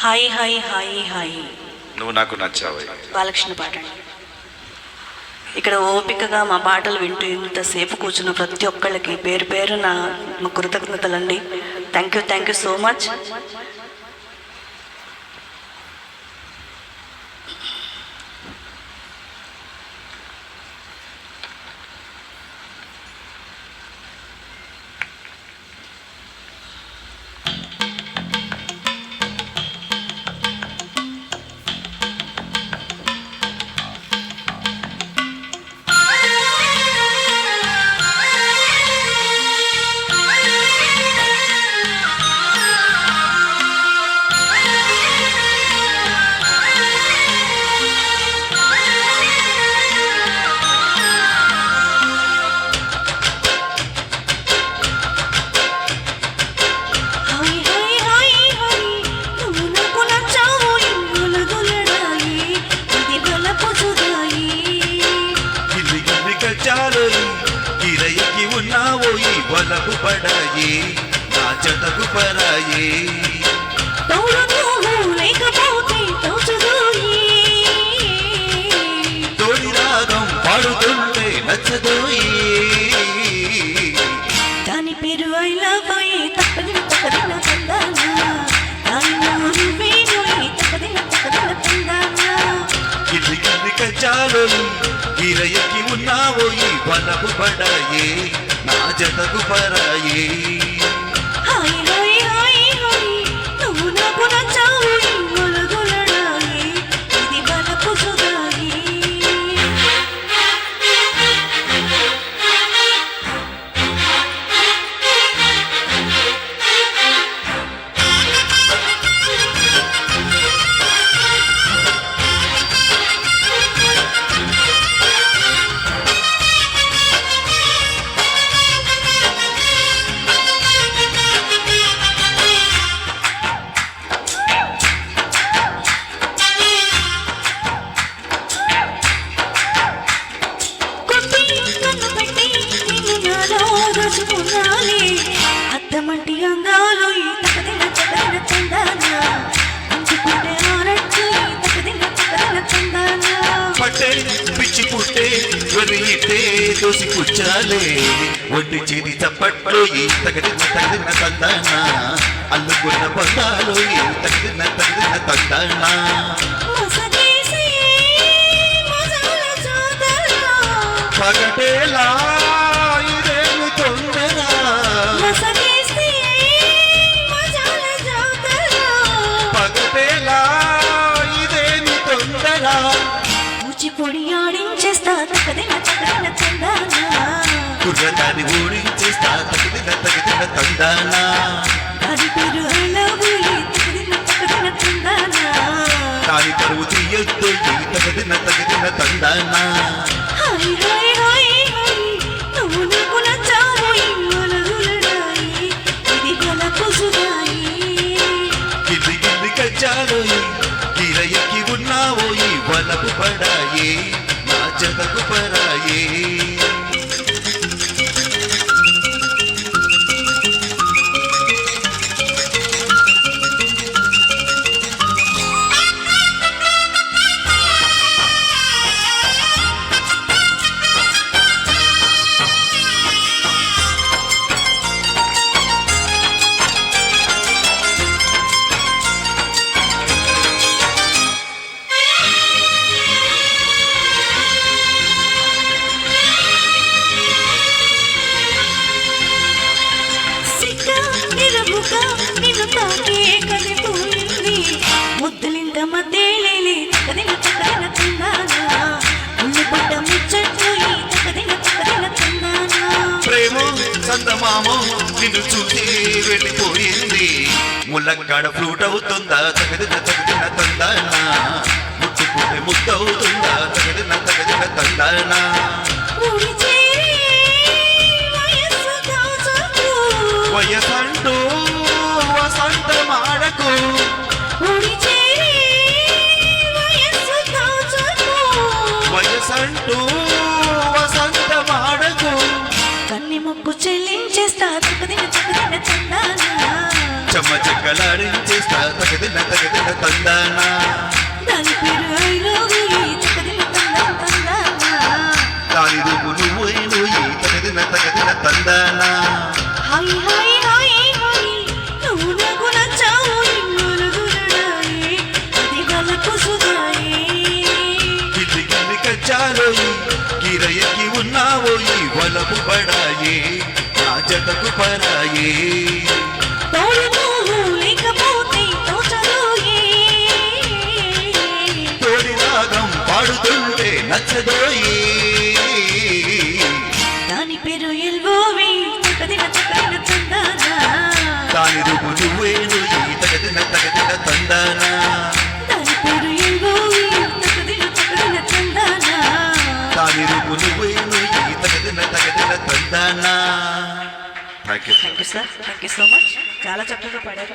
Hi hi hi hi. నువ్వు నాకు నచ్చావు. బాలకృష్ణ పాట ఇక్కడ ఓపికగా మా పాటలు వింటూ ఇంతసేపు కూర్చున్న ప్రతి ఒక్కళ్ళకి పేరు పేరు నా కృతజ్ఞతలండి. Thank you thank you so much గచ్చాలోయి గిరయ్యకి ఉన్నావో ఈ వలపు పడాయి నా జతకు పరాయి. తోడు రాగం పాడుతుంటే నచ్చదోయి. దాని పేరు ఐ లవ్ యూ తప్పదిన తప్పదిన తందానా దాని నూరు వేణు ఉన్నావో ఈ వలపు పడాయి నా జతకు పరాయి దోసి కూర్చాలే. ఒంటి చేతి చప్పట్లో తగదిన తగదిన తందానా అల్లుకున్న ఈ తగదిన తగదిన తందానా పగటేలా కూచిపొడి ఆడించేస్తా తకదిన తకదిన చందానా. కుర్రదాన్ని ఓడించేస్తా తగదిన తగదిన తందానా దాని పేరు ఐ లవ్ యూ తకదిన తకదిన చందానా. దాని పరువు తీయొద్దు తగదిన తగదిన తందానా నిన్ను చూసి వెళ్ళిపోయింది. ముల్లక్కడ ఫ్లూట్ అవుతుందా? తగదిన తగదిన తందానా ముట్టుకుంటే ముద్దవుతుందా? తగదిన తగదిన తందానా మొక్కు చెల్లించేస్తా తకదిన తకదిన చందానా. చెమ్మ చెక్కలాడించేస్తా తగదిన తగదిన తందానా దాని పేరు పరాయే తోడు రాగం పాడుతుంటే నచ్చదోయి. Thank you thank you sir thank you so much చాలా చక్కగా పడారు.